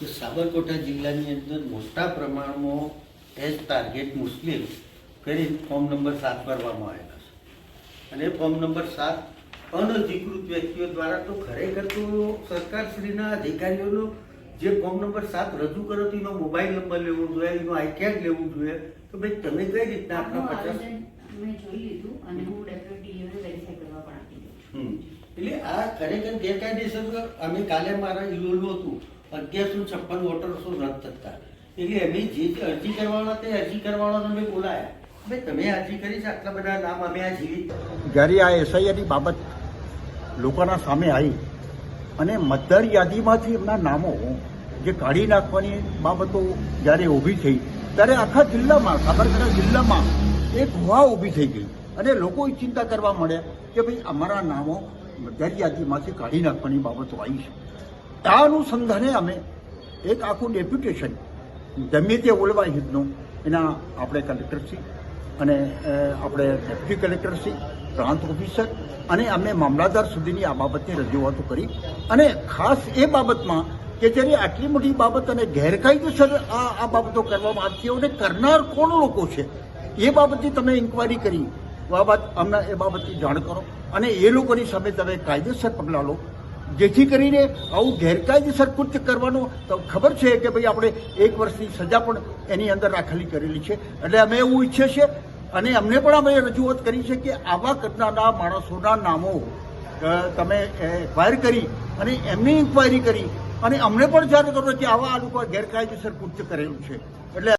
સાબરકાંઠા જિલ્લાની અંદર મોટા પ્રમાણમાં એઝ ટાર્ગેટ મુસ્લિમ કરી ફોર્મ નંબર સાત ભરવામાં આવેલા છે. અને ફોર્મ નંબર સાત અનધિકૃત વ્યક્તિઓ દ્વારા તો ખરેખર તો સરકારશ્રીના અધિકારીઓનો જે ફોર્મ નંબર સાત રજૂ કરો તો એનો મોબાઈલ નંબર લેવો જોઈએ એનો આઈ કાર્ડ લેવું જોઈએ. તો ભાઈ તમે કઈ રીતના આપણા પચાસ? મેં જોઈ લીધું અને હું ડેપ્યુટી વેરીફાઈ કરવા પણ આપી દઉં એટલે આ ખરેખર ગેરકાયદેસર અમે કાલે મારા ઇલોલું હતું અગિયારસો છપ્પન વોટરસો રદ થતા. એટલે અમે જે અરજી કરવાના તે અરજી કરવાના અમે બોલાયા. ભાઈ, તમે અરજી કરી છે, આટલા બધા નામ અમે આ જીવી. જ્યારે આ એસઆઈઆરની બાબત લોકોના સામે આવી અને મતદાર યાદીમાંથી એમના નામો જે કાઢી નાખવાની બાબતો જ્યારે ઊભી થઈ, ત્યારે આખા જિલ્લામાં, સાબરકાંઠા જિલ્લામાં એક ગુહા ઊભી થઈ ગઈ. અને લોકો ચિંતા કરવા મળ્યા કે ભાઈ, અમારા નામો મતદાર યાદીમાંથી કાઢી નાખવાની બાબતો આવી છે. આ અનુસંધાને અમે એક આખું ડેપ્યુટેશન, ગમે તે ઓલવા હિતનું, એના આપણે કલેક્ટરશ્રી અને આપણે ડેપ્યુટી કલેક્ટરશ્રી પ્રાંત ઓફિસર અને અમે મામલાદાર સુધીની આ બાબતની રજૂઆતો કરી. અને ખાસ એ બાબતમાં કે જ્યારે આટલી મોટી બાબત અને ગેરકાયદેસર આ આ બાબતો કરવામાં આવતી હોય અને કરનાર કોણ લોકો છે, એ બાબતની તમે ઇન્કવાયરી કરી. બાબત અમને એ બાબતની જાણ કરો. અને એ લોકોની સામે તમે કાયદેસર પગલાં લો. જેથી કરીને આવું ગેરકાયદેસર કૃત્ય કરવાનું તો ખબર છે કે ભાઈ આપણે એક વર્ષની સજા પણ એની અંદર રાખેલી કરેલી છે. એટલે અમે એવું ઈચ્છીએ છીએ અને અમને પણ અમે રજૂઆત કરી છે કે આવા ઘટનાના માણસોના નામો તમે એક્વાયર કરી અને એમની ઇન્કવાયરી કરી અને અમને પણ જાણ કરો કે આવા આ લોકો ગેરકાયદેસર કૃત્ય કરેલું છે. એટલે